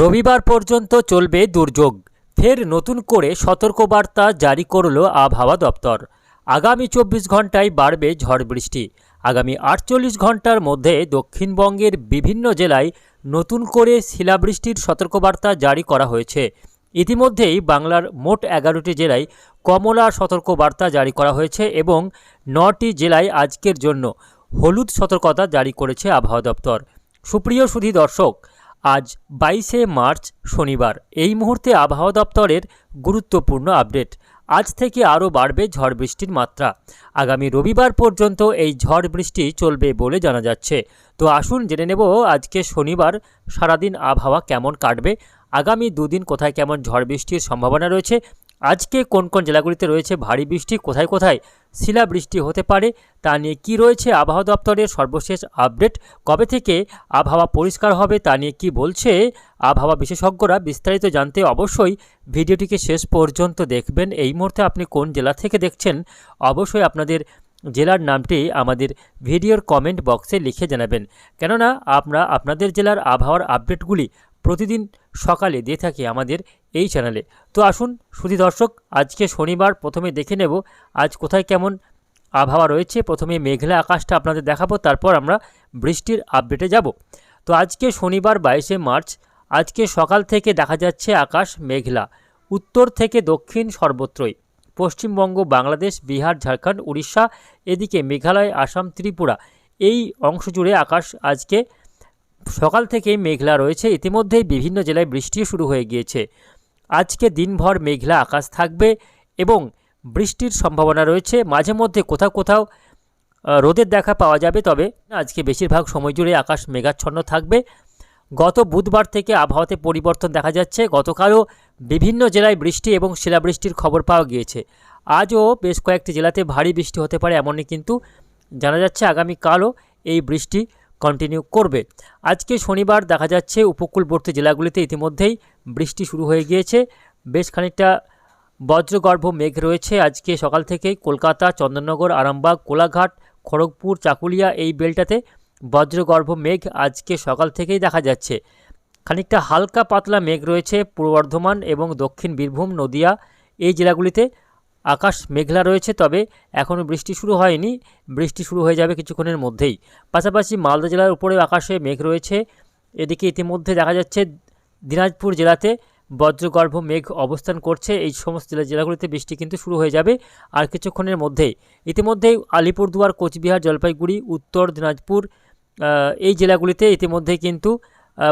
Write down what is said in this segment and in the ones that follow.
রবিবার পর্যন্ত চলবে দুর্যোগ। ফের নতুন করে সতর্কবার্তা জারি করল আবহাওয়া দপ্তর। আগামী চব্বিশ ঘন্টায় বাড়বে ঝড় বৃষ্টি। আগামী আটচল্লিশ ঘণ্টার মধ্যে দক্ষিণবঙ্গের বিভিন্ন জেলায় নতুন করে শিলাবৃষ্টির সতর্কবার্তা জারি করা হয়েছে। ইতিমধ্যেই বাংলার মোট এগারোটি জেলায় কমলা সতর্কবার্তা জারি করা হয়েছে এবং নটি জেলায় আজকের জন্য হলুদ সতর্কতা জারি করেছে আবহাওয়া দপ্তর। সুপ্রিয় সুধী দর্শক আজ বাইশে মার্চ শনিবার। এই মুহূর্তে আবহাওয়া দপ্তরের গুরুত্বপূর্ণ আপডেট। আজ থেকে আরও বাড়বে ঝড় বৃষ্টির মাত্রা। আগামী রবিবার পর্যন্ত এই ঝড় বৃষ্টি চলবে বলে জানা যাচ্ছে। তো আসুন জেনে নেব আজকে শনিবার সারাদিন আবহাওয়া কেমন কাটবে, আগামী দুদিন কোথায় কেমন ঝড় বৃষ্টির সম্ভাবনা রয়েছে আজকে কোন কোন জেলাগুলিতে রয়েছে ভারী বৃষ্টি, কোথায় কোথায় শিলা বৃষ্টি হতে পারে, তা নিয়ে কী রয়েছে আবহাওয়া দপ্তরের সর্বশেষ আপডেট, কবে থেকে আবহাওয়া পরিষ্কার হবে তা নিয়ে কী বলছে আবহাওয়া বিশেষজ্ঞরা বিস্তারিত জানতে অবশ্যই ভিডিওটিকে শেষ পর্যন্ত দেখবেন। এই মুহূর্তে আপনি কোন জেলা থেকে দেখছেন, অবশ্যই আপনাদের জেলার নামটি আমাদের ভিডিওর কমেন্ট বক্সে লিখে জানাবেন। কেননা, আমরা আপনাদের জেলার আবহাওয়ার আপডেটগুলি প্রতিদিন সকালে দিয়ে থাকি আমাদের এই চ্যানেলে। তো আসুন, সুধী দর্শক, আজকে শনিবার প্রথমে দেখে নেব আজ কোথায় কেমন আবহাওয়া রয়েছে। প্রথমে মেঘলা আকাশটা আপনাদের দেখাবো, তারপর আমরা বৃষ্টির আপডেটে যাব। তো আজকে শনিবার বাইশে মার্চ, আজকে সকাল থেকে দেখা যাচ্ছে আকাশ মেঘলা। উত্তর থেকে দক্ষিণ সর্বত্রই। পশ্চিমবঙ্গ, বাংলাদেশ, বিহার, ঝাড়খণ্ড, উড়িষ্যা, এদিকে মেঘালয়, আসাম, ত্রিপুরা। এই অংশ জুড়ে আকাশ আজকে সকাল থেকেই মেঘলা রয়েছে। ইতিমধ্যেই বিভিন্ন জেলায় বৃষ্টিও শুরু হয়ে গিয়েছে। আজকে দিনভর মেঘলা আকাশ থাকবে এবং বৃষ্টির সম্ভাবনা রয়েছে। মাঝে মধ্যে কোথাও কোথাও রোদের দেখা পাওয়া যাবে, তবে আজকে বেশিরভাগ সময় জুড়ে আকাশ মেঘাচ্ছন্ন থাকবে। গত বুধবার থেকে আবহাওয়াতে পরিবর্তন দেখা যাচ্ছে। গতকালও বিভিন্ন জেলায় বৃষ্টি এবং শিলাবৃষ্টির খবর পাওয়া গিয়েছে। আজও বেশ কয়েকটি জেলাতে ভারী বৃষ্টি হতে পারে এমনই কিন্তু জানা যাচ্ছে। আগামীকালও এই বৃষ্টি কন্টিনিউ করবে। আজকে শনিবার দেখা যাচ্ছে উপকূলবর্তী জেলাগুলিতে ইতিমধ্যেই বৃষ্টি শুরু হয়ে গিয়েছে। বেশ খানিকটা বজ্রগর্ভ মেঘ রয়েছে আজকে সকাল থেকেই কলকাতা, চন্দননগর, আরামবাগ, কোলাঘাট, খড়গপুর, চাকুলিয়া এই বেলটাতে বজ্রগর্ভ মেঘ আজকে সকাল থেকেই দেখা যাচ্ছে। খানিকটা হালকা পাতলা মেঘ রয়েছে পূর্ব বর্ধমান এবং দক্ষিণ বীরভূম, নদিয়া এই জেলাগুলিতে। আকাশ মেঘলা রয়েছে, তবে এখনও বৃষ্টি শুরু হয়নি। বৃষ্টি শুরু হয়ে যাবে কিছুক্ষণের মধ্যেই। পাশাপাশি মালদা জেলার উপরে আকাশে মেঘ রয়েছে। এদিকে ইতিমধ্যে দেখা যাচ্ছে, দিনাজপুর জেলাতে বজ্রগর্ভ মেঘ অবস্থান করছে। এই সমস্ত জেলা জেলাগুলিতে বৃষ্টি কিন্তু শুরু হয়ে যাবে আর কিছুক্ষণের মধ্যেই। ইতিমধ্যেই আলিপুরদুয়ার, কোচবিহার, জলপাইগুড়ি, উত্তর, দিনাজপুর এই জেলাগুলিতে ইতিমধ্যেই কিন্তু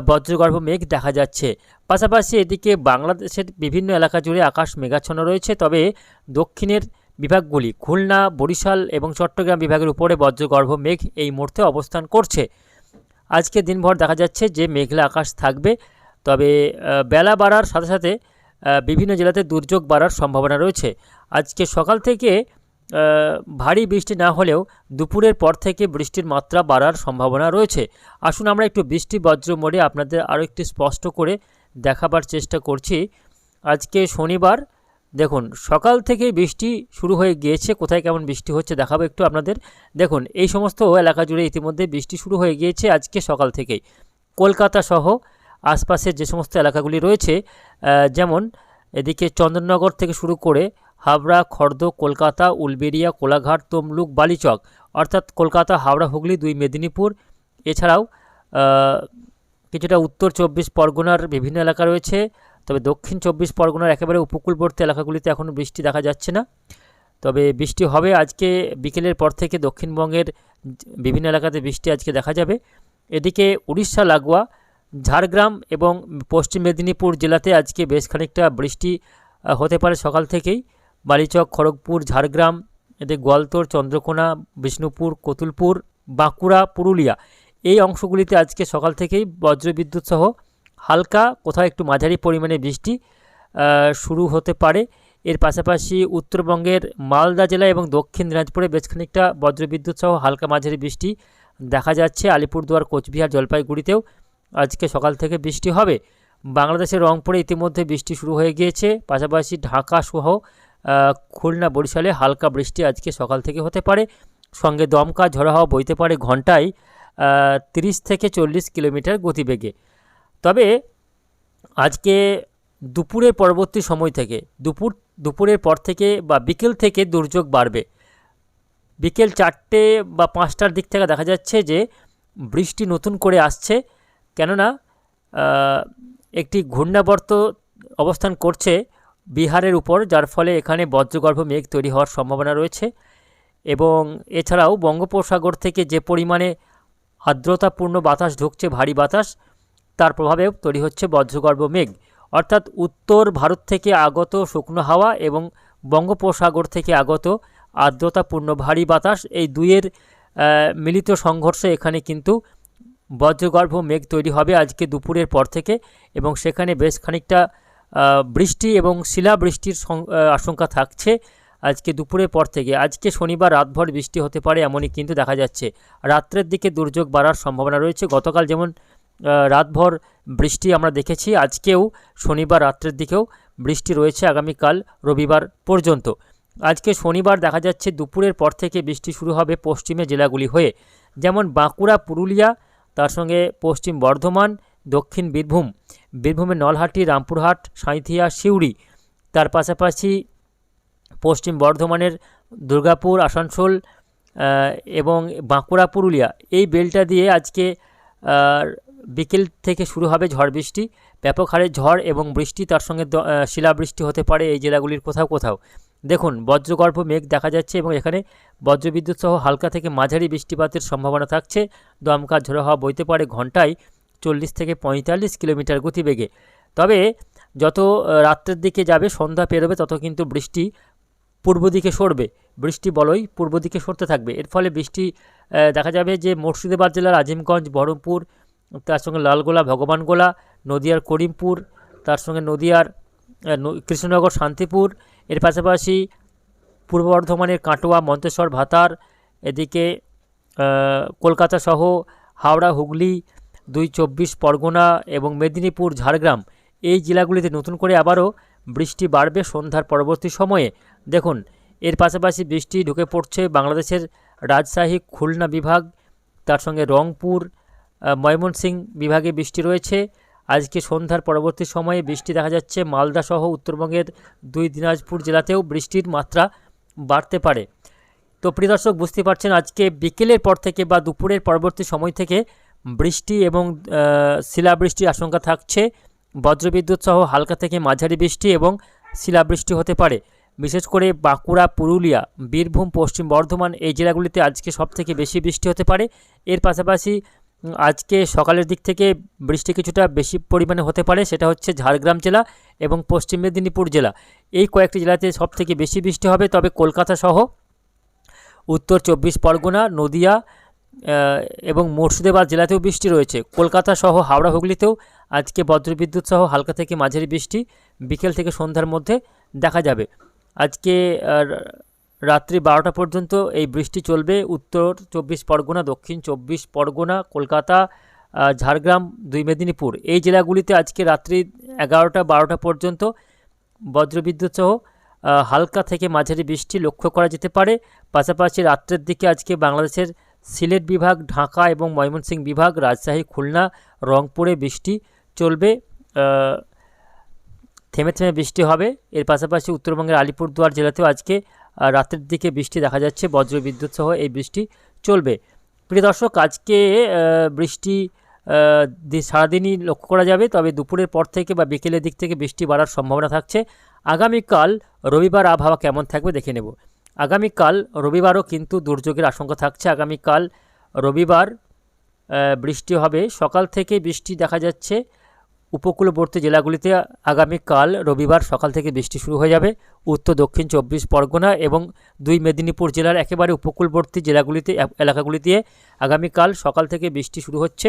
বজ্রগর্ভ মেঘ দেখা যাচ্ছে। পাশাপাশি এদিকে বাংলাদেশের বিভিন্ন এলাকা জুড়ে আকাশ মেঘাচ্ছন্ন রয়েছে, তবে দক্ষিণের বিভাগগুলি খুলনা, বরিশাল এবং চট্টগ্রাম বিভাগের উপরে বজ্রগর্ভ মেঘ এই মুহূর্তে অবস্থান করছে। আজকে দিনভর দেখা যাচ্ছে যে মেঘলা আকাশ থাকবে, তবে বেলা বাড়ার সাথে সাথে বিভিন্ন জেলাতে দুর্যোগ বাড়ার সম্ভাবনা রয়েছে। আজকে সকাল থেকে ভারী বৃষ্টি না হলেও দুপুরের পর থেকে বৃষ্টির মাত্রা বাড়ার সম্ভাবনা রয়েছে। আসুন আমরা একটু বৃষ্টি বজ্র মোড়ে আপনাদের আরও একটু স্পষ্ট করে দেখাবার চেষ্টা করছি। আজকে শনিবার, দেখুন, সকাল থেকে বৃষ্টি শুরু হয়ে গিয়েছে। কোথায় কেমন বৃষ্টি হচ্ছে দেখাবো একটু আপনাদের। দেখুন, এই সমস্ত এলাকা জুড়ে ইতিমধ্যে বৃষ্টি শুরু হয়ে গিয়েছে আজকে সকাল থেকেই। কলকাতা সহ আশপাশের যে সমস্ত এলাকাগুলি রয়েছে যেমন এদিকে চন্দননগর থেকে শুরু করে হাবড়া খর্দ, কলকাতা, উলবেড়িয়া, কোলাঘাট, তমলুক, বালিচক, অর্থাৎ কলকাতা, হাওড়া, হুগলি, দুই মেদিনীপুর। এছাড়াও কিছুটা উত্তর চব্বিশ পরগনার বিভিন্ন এলাকা রয়েছে, তবে দক্ষিণ চব্বিশ পরগনার একেবারে উপকূলবর্তী এলাকাগুলিতে এখনও বৃষ্টি দেখা যাচ্ছে না। তবে বৃষ্টি হবে আজকে বিকেলের পর থেকে দক্ষিণবঙ্গের বিভিন্ন এলাকাতে বৃষ্টি আজকে দেখা যাবে। এদিকে উড়িষ্যা, লাগোয়া, ঝাড়গ্রাম এবং পশ্চিম মেদিনীপুর জেলাতে আজকে বেশ খানিকটা বৃষ্টি হতে পারে সকাল থেকেই। বালিচক, খড়গপুর, ঝাড়গ্রাম এদিকে গোয়ালতোড় চন্দ্রকোনা, বিষ্ণুপুর, কতুলপুর, বাঁকুড়া, পুরুলিয়া। এই অংশগুলিতে আজকে সকাল থেকেই বজ্রবিদ্যুৎ সহ হালকা, কোথাও একটু মাঝারি পরিমাণে বৃষ্টি শুরু হতে পারে। এর পাশাপাশি উত্তরবঙ্গের মালদা জেলা এবং দক্ষিণ দিনাজপুরে বেশ খানিকটা বজ্রবিদ্যুৎ সহ হালকা মাঝারি বৃষ্টি দেখা যাচ্ছে। আলিপুরদুয়ার, কোচবিহার, জলপাইগুড়িতেও আজকে সকাল থেকে বৃষ্টি হবে। বাংলাদেশের রংপুরে ইতিমধ্যে বৃষ্টি শুরু হয়ে গিয়েছে। পাশাপাশি ঢাকা সহ খুলনা বরিশালে হালকা বৃষ্টি আজকে সকাল থেকে হতে পারে। সঙ্গে দমকা, ঝড়ো হাওয়া বইতে পারে ঘন্টায় তিরিশ থেকে চল্লিশ কিলোমিটার গতিবেগে। তবে আজকে দুপুরের পরবর্তী সময় থেকে, দুপুর, দুপুরের পর থেকে বা বিকেল থেকে দুর্যোগ বাড়বে। বিকেল চারটে বা পাঁচটার দিক থেকে দেখা যাচ্ছে যে বৃষ্টি নতুন করে আসছে, কেননা একটি ঘূর্ণাবর্ত অবস্থান করছে বিহারের উপর, যার ফলে এখানে বজ্রগর্ভ মেঘ তৈরি হওয়ার সম্ভাবনা রয়েছে। এবং এছাড়াও বঙ্গোপসাগর থেকে যে পরিমাণে আর্দ্রতাপূর্ণ বাতাস ঢুকছে, ভারী বাতাস, তার প্রভাবেও তৈরি হচ্ছে বজ্রগর্ভ মেঘ। অর্থাৎ উত্তর ভারত থেকে আগত শুকনো হাওয়া এবং বঙ্গোপসাগর থেকে আগত আর্দ্রতাপূর্ণ ভারী বাতাস, এই দুইয়ের মিলিত সংঘর্ষে এখানে কিন্তু বজ্রগর্ভ মেঘ তৈরি হবে আজকে দুপুরের পর থেকে। এবং সেখানে বেশ খানিকটা বৃষ্টি এবং শিলাবৃষ্টির আশঙ্কা থাকছে আজকে দুপুরের পর থেকে। আজকে শনিবার রাতভর বৃষ্টি হতে পারে এমনই কিন্তু দেখা যাচ্ছে। রাত্রের দিকে দুর্যোগ বাড়ার সম্ভাবনা রয়েছে। গতকাল যেমন রাতভর বৃষ্টি আমরা দেখেছি, আজকেও শনিবার রাত্রের দিকেও বৃষ্টি রয়েছে আগামীকাল রবিবার পর্যন্ত। আজকে শনিবার দেখা যাচ্ছে দুপুরের পর থেকে বৃষ্টি শুরু হবে পশ্চিমে জেলাগুলি হয়ে। যেমন বাঁকুড়া, পুরুলিয়া, তার সঙ্গে পশ্চিম বর্ধমান দক্ষিণ বীরভূম, বীরভূমের নলহাটি, রামপুরহাট, সাঁইথিয়া, সিউড়ি, তার পাশাপাশি পশ্চিম বর্ধমানের দুর্গাপুর, আসানসোল এবং বাঁকুড়া, পুরুলিয়া। এই বেলটা দিয়ে আজকে বিকেল থেকে শুরু হবে ঝড় বৃষ্টি। ব্যাপক হারে ঝড় এবং বৃষ্টি, তার সঙ্গে শিলাবৃষ্টি হতে পারে এই জেলাগুলির কোথাও কোথাও। দেখুন, বজ্রগর্ভ মেঘ দেখা যাচ্ছে এবং এখানে বজ্রবিদ্যুৎ সহ হালকা থেকে মাঝারি বৃষ্টিপাতের সম্ভাবনা থাকছে। দমকা ঝোড়ো হওয়া বইতে পারে ঘন্টায় চল্লিশ থেকে পঁয়তাল্লিশ কিলোমিটার গতিবেগে। তবে যত রাত্রের দিকে যাবে, সন্ধ্যা পেরোবে, তত কিন্তু বৃষ্টি পূর্ব দিকে সরবে। বৃষ্টি বলয় পূর্ব দিকে সরতে থাকবে। এর ফলে বৃষ্টি দেখা যাবে যে মুর্শিদাবাদ জেলার আজিমগঞ্জ, বহরমপুর, তার সঙ্গে লালগোলা, ভগবানগোলা, নদিয়ার করিমপুর, তার সঙ্গে নদিয়ার কৃষ্ণনগর, শান্তিপুর, এর পাশাপাশি পূর্ব বর্ধমানের কাটোয়া, মন্তেশ্বর, ভাতার, এদিকে কলকাতা সহ হাওড়া, হুগলি দুই চব্বিশ পরগনা এবং মেদিনীপুর ঝাড়গ্রাম। এই জেলাগুলিতে নতুন করে আবারও বৃষ্টি বাড়বে সন্ধ্যার পরবর্তী সময়ে। দেখুন এর পাশাপাশি বৃষ্টি ঢুকে পড়ছে বাংলাদেশের রাজশাহী খুলনা বিভাগ তার সঙ্গে রংপুর আহ, ময়মনসিংহ বিভাগে বৃষ্টি রয়েছে। আজকে সন্ধ্যার পরবর্তী সময়ে বৃষ্টি দেখা যাচ্ছে মালদা সহ উত্তরবঙ্গের দুই দিনাজপুর জেলাতেও বৃষ্টির মাত্রা বাড়তে পারে। তো প্রিয় দর্শক বুঝতে পারছেন আজকে বিকেলের পর থেকে বা দুপুরের পরবর্তী সময় থেকে বৃষ্টি এবং শিলাবৃষ্টির আশঙ্কা থাকছে। বজ্রবিদ্যুৎ সহ হালকা থেকে মাঝারি বৃষ্টি এবং শিলাবৃষ্টি হতে পারে। বিশেষ করে বাঁকুড়া, পুরুলিয়া, বীরভূম, পশ্চিম বর্ধমান এই জেলাগুলিতে আজকে সবথেকে বেশি বৃষ্টি হতে পারে। এর পাশাপাশি আজকে সকালের দিক থেকে বৃষ্টি কিছুটা বেশি পরিমাণে হতে পারে, সেটা হচ্ছে ঝাড়গ্রাম জেলা এবং পশ্চিম মেদিনীপুর জেলা। এই কয়েকটি জেলাতে সবথেকে বেশি বৃষ্টি হবে, তবে কলকাতা সহ উত্তর চব্বিশ পরগনা, নদিয়া এবং মুর্শিদাবাদ জেলাতেও বৃষ্টি রয়েছে। কলকাতা সহ হাওড়া, হুগলিতেও আজকে বজ্রবিদ্যুৎ সহ হালকা থেকে মাঝারি বৃষ্টি বিকেল থেকে সন্ধ্যার মধ্যে দেখা যাবে। আজকে রাত্রি বারোটা পর্যন্ত এই বৃষ্টি চলবে উত্তর চব্বিশ পরগনা, দক্ষিণ চব্বিশ পরগনা, কলকাতা ঝাড়গ্রাম, দুই মেদিনীপুর। এই জেলাগুলিতে আজকে রাত্রি এগারোটা বারোটা পর্যন্ত বজ্রবিদ্যুৎ সহ হালকা থেকে মাঝারি বৃষ্টি লক্ষ্য করা যেতে পারে। পাশাপাশি রাত্রের দিকে আজকে বাংলাদেশের সিলেট বিভাগ, ঢাকা এবং ময়মনসিংহ বিভাগ, রাজশাহী, খুলনা, রংপুরে বৃষ্টি চলবে থেমে থেমে বৃষ্টি হবে। এর পাশাপাশি উত্তরবঙ্গের আলিপুরদুয়ার জেলাতেও আজকে রাতের দিকে বৃষ্টি দেখা যাচ্ছে, বজ্রবিদ্যুৎ সহ এই বৃষ্টি চলবে। প্রিয় দর্শক, আজকে বৃষ্টি সারাদিনই লক্ষ্য করা যাবে, তবে দুপুরের পর থেকে বা বিকেলের দিক থেকে বৃষ্টি বাড়ার সম্ভাবনা থাকছে। আগামীকাল রবিবার আবহাওয়া কেমন থাকবে দেখে নেব। আগামীকাল রবিবারও কিন্তু দুর্যোগের আশঙ্কা থাকছে। আগামীকাল রবিবার বৃষ্টি হবে। সকাল থেকে বৃষ্টি দেখা যাচ্ছে। উপকূলবর্তী জেলাগুলিতে আগামীকাল রবিবার সকাল থেকে বৃষ্টি শুরু হয়ে যাবে। উত্তর, দক্ষিণ চব্বিশ পরগনা এবং দুই মেদিনীপুর জেলার একেবারে উপকূলবর্তী জেলাগুলিতে এলাকাগুলিতে আগামীকাল সকাল থেকে বৃষ্টি শুরু হচ্ছে।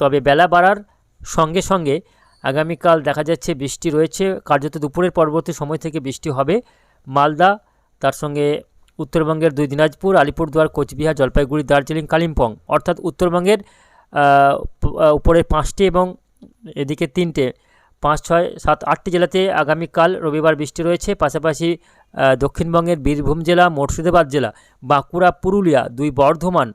তবে বেলা বাড়ার সঙ্গে সঙ্গে আগামীকাল দেখা যাচ্ছে বৃষ্টি রয়েছে। কার্যত দুপুরের পরবর্তী সময় থেকে বৃষ্টি হবে। মালদা তার সঙ্গে উত্তরবঙ্গের দুই দিনাজপুর, আলিপুরদুয়ার, কোচবিহার, জলপাইগুড়ি, দার্জিলিং, কালিম্পং। অর্থাৎ উত্তরবঙ্গের উপরের পাঁচটি এবং এদিকে তিনটে। পাঁচ, ছয়, সাত, আটটি জেলাতে আগামীকাল রবিবার বৃষ্টি রয়েছে। পাশাপাশি দক্ষিণবঙ্গের বীরভূম জেলা, মুর্শিদাবাদ জেলা, বাঁকুড়া, পুরুলিয়া, দুই বর্ধমান,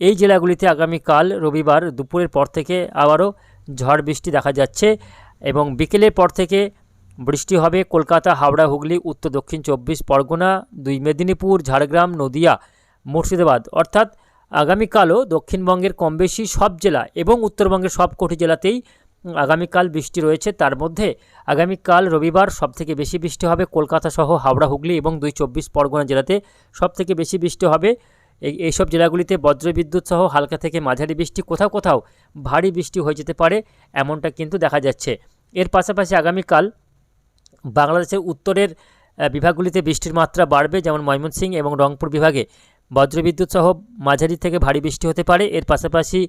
এই জেলাগুলিতে আগামীকাল রবিবার দুপুরের পর থেকে আবারও ঝড় বৃষ্টি দেখা যাচ্ছে এবং বিকেলের পর থেকে বৃষ্টি হবে কলকাতা, হাওড়া, হুগলি, উত্তর, দক্ষিণ চব্বিশ পরগনা, দুই মেদিনীপুর, ঝাড়গ্রাম, নদিয়া, মুর্শিদাবাদ। অর্থাৎ আগামীকালও দক্ষিণবঙ্গের কম বেশি সব জেলা এবং উত্তরবঙ্গের সব কোটি জেলাতেই আগামীকাল বৃষ্টি রয়েছে। তার মধ্যে আগামীকাল রবিবার সবথেকে বেশি বৃষ্টি হবে কলকাতা সহ হাওড়া, হুগলি এবং দুই চব্বিশ পরগনা জেলাতে সবথেকে বেশি বৃষ্টি হবে। এই এইসব জেলাগুলিতে বজ্রবিদ্যুৎ সহ হালকা থেকে মাঝারি বৃষ্টি কোথাও কোথাও ভারী বৃষ্টি হয়ে যেতে পারে, এমনটা কিন্তু দেখা যাচ্ছে। এর পাশাপাশি আগামীকাল বাংলাদেশের উত্তরের বিভাগগুলিতে বৃষ্টির মাত্রা বাড়বে যেমন ময়মনসিংহ এবং রংপুর বিভাগে। বজ্রবিদ্যুৎ সহ মাঝারি থেকে ভারী বৃষ্টি হতে পারে। এর পাশাপাশি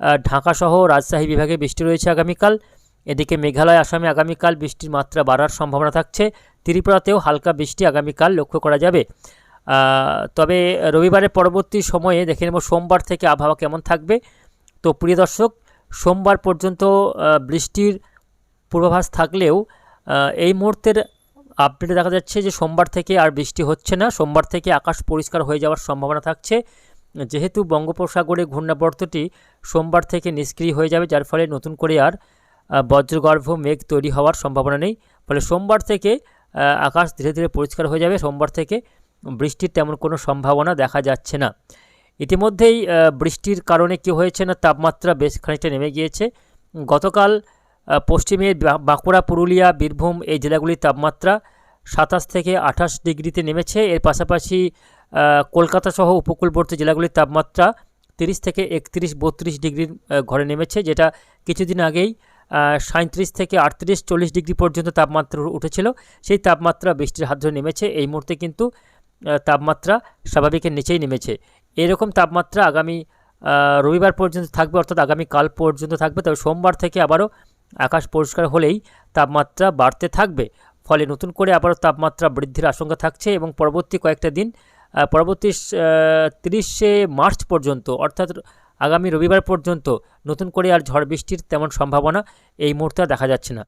আহ, ঢাকা সহ রাজশাহী বিভাগে বৃষ্টি রয়েছে আগামীকাল। এদিকে মেঘালয় আসামে আগামীকাল বৃষ্টির মাত্রা বাড়ার সম্ভাবনা থাকছে। ত্রিপুরাতেও হালকা বৃষ্টি আগামীকাল লক্ষ্য করা যাবে। তবে রবিবারের পরবর্তী সময়ে দেখে নেব সোমবার থেকে আবহাওয়া কেমন থাকবে। তো প্রিয় দর্শক সোমবার পর্যন্ত বৃষ্টির পূর্বাভাস থাকলেও এই মুহূর্তের আপডেটে দেখা যাচ্ছে যে সোমবার থেকে আর বৃষ্টি হচ্ছে না। সোমবার থেকে আকাশ পরিষ্কার হয়ে যাওয়ার সম্ভাবনা থাকছে। যেহেতু বঙ্গোপসাগরে ঘূর্ণাবর্তটি সোমবার থেকে নিষ্ক্রিয় হয়ে যাবে, যার ফলে নতুন করে আর বজ্রগর্ভ মেঘ তৈরি হওয়ার সম্ভাবনা নেই। ফলে সোমবার থেকে আকাশ ধীরে ধীরে পরিষ্কার হয়ে যাবে। সোমবার থেকে বৃষ্টির তেমন কোনো সম্ভাবনা দেখা যাচ্ছে না। ইতিমধ্যেই বৃষ্টির কারণে কী হয়েছে না, তাপমাত্রা বেশ খানিকটা নেমে গিয়েছে। গতকাল পশ্চিমে বাঁকুড়া, পুরুলিয়া, বীরভূম এই জেলাগুলির তাপমাত্রা সাতাশ থেকে আঠাশ ডিগ্রিতে নেমেছে। এর পাশাপাশি কলকাতা সহ উপকূলবর্তী জেলাগুলির তাপমাত্রা তিরিশ থেকে একত্রিশ, বত্রিশ ডিগ্রির ঘরে নেমেছে, যেটা কিছুদিন আগেই সাঁত্রিশ থেকে আটত্রিশ, চল্লিশ ডিগ্রি পর্যন্ত তাপমাত্রা উঠেছিল। সেই তাপমাত্রা বৃষ্টির হাত ধরে নেমেছে। এই মুহূর্তে কিন্তু তাপমাত্রা স্বাভাবিকের নিচেই নেমেছে। এরকম তাপমাত্রা আগামী রবিবার পর্যন্ত থাকবে, অর্থাৎ আগামী কাল পর্যন্ত থাকবে। তবে সোমবার থেকে আবারও আকাশ পরিষ্কার হলেই তাপমাত্রা বাড়তে থাকবে। ফলে নতুন করে আবারও তাপমাত্রা বৃদ্ধির আশঙ্কা থাকছে এবং পরবর্তী কয়েকটা দিন পরবর্তী তিরিশে মার্চ পর্যন্ত, অর্থাৎ আগামী রবিবার পর্যন্ত নতুন করে আর ঝড় বৃষ্টির তেমন সম্ভাবনা এই মুহূর্তে দেখা যাচ্ছে না।